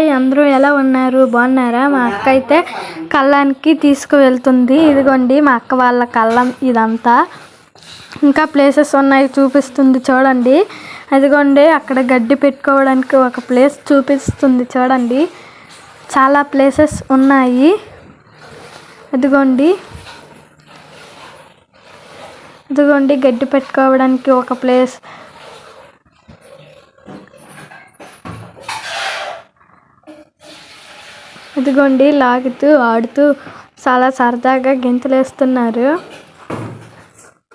Hi అందరూ ఎలా ఉన్నారు? బాగున్నారా? మా అక్క అయితే కళ్ళానికి తీసుకువెళ్తుంది. ఇదిగోండి మా అక్క వాళ్ళ కళ్ళం ఇదంతా. ఇంకా ప్లేసెస్ ఉన్నాయి చూపిస్తుంది చూడండి. అదిగోండి అక్కడ గడ్డి పెట్టుకోవడానికి ఒక ప్లేస్ చూపిస్తుంది చూడండి. చాలా ప్లేసెస్ ఉన్నాయి. అదిగోండి. ఇదిగోండి గడ్డి పెట్టుకోవడానికి ఒక ప్లేస్ ఇదిగోండి లాగుతూ ఆడుతూ చాలా సరదాగా గెంతులేస్తున్నారు.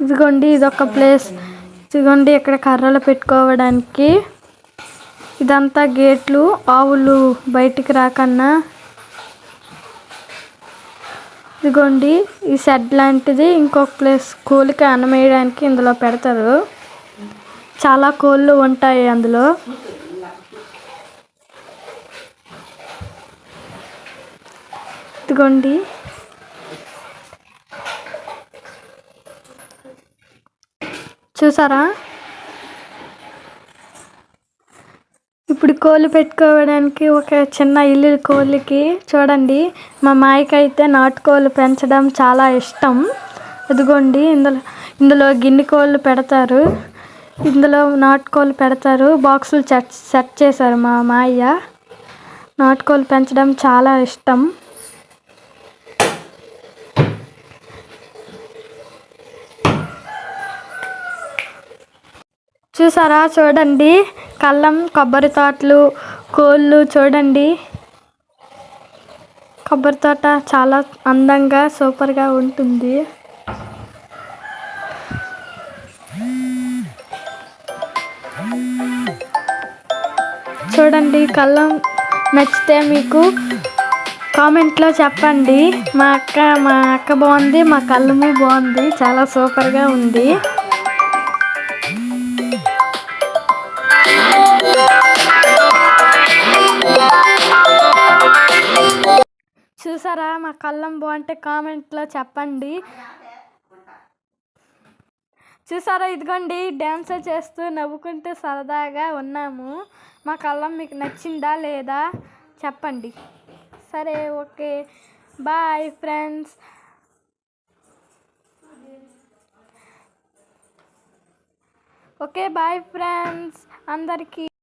ఇదిగోండి ఇదొక ప్లేస్. ఇదిగోండి ఇక్కడ కర్రలు పెట్టుకోవడానికి. ఇదంతా గేట్లు ఆవులు బయటికి రాకన్నా. ఇదిగోండి ఈ షెడ్ లాంటిది ఇంకొక ప్లేస్ కోలికి అన్నం వేయడానికి ఇందులో పెడతారు. చాలా కోళ్ళు ఉంటాయి అందులో. ఇదిగోండి చూసారా? ఇప్పుడు కోళ్ళు పెట్టుకోవడానికి ఒక చిన్న ఇల్లు కోళ్ళకి చూడండి. మా మాయకైతే నాటుకోళ్ళు పెంచడం చాలా ఇష్టం. ఇదిగోండి ఇందులో ఇందులో గిన్నె కోళ్ళు పెడతారు. ఇందులో నాటుకోళ్ళు పెడతారు. బాక్సులు సెట్ సెట్ చేశారు మా మాయ్య. నాటుకోళ్ళు పెంచడం చాలా ఇష్టం. చూసారా? చూడండి. కళ్ళం కొబ్బరి తోటలు కోళ్ళు చూడండి. కొబ్బరి తోట చాలా అందంగా సూపర్గా ఉంటుంది. చూడండి కళ్ళం నచ్చితే మీకు కామెంట్లో చెప్పండి. మా అక్క మా అక్క బాగుంది మా కళ్ళము బాగుంది చాలా సూపర్గా ఉంది. చూసారా మా కళ్ళం బాగుంటే కామెంట్లో చెప్పండి. చూసారా ఇదిగోండి డ్యాన్స్ చేస్తూ నవ్వుకుంటూ సరదాగా ఉన్నాము. మా కళ్ళం మీకు నచ్చిందా లేదా చెప్పండి. సరే okay. Bye friends. Okay bye friends. అందరికీ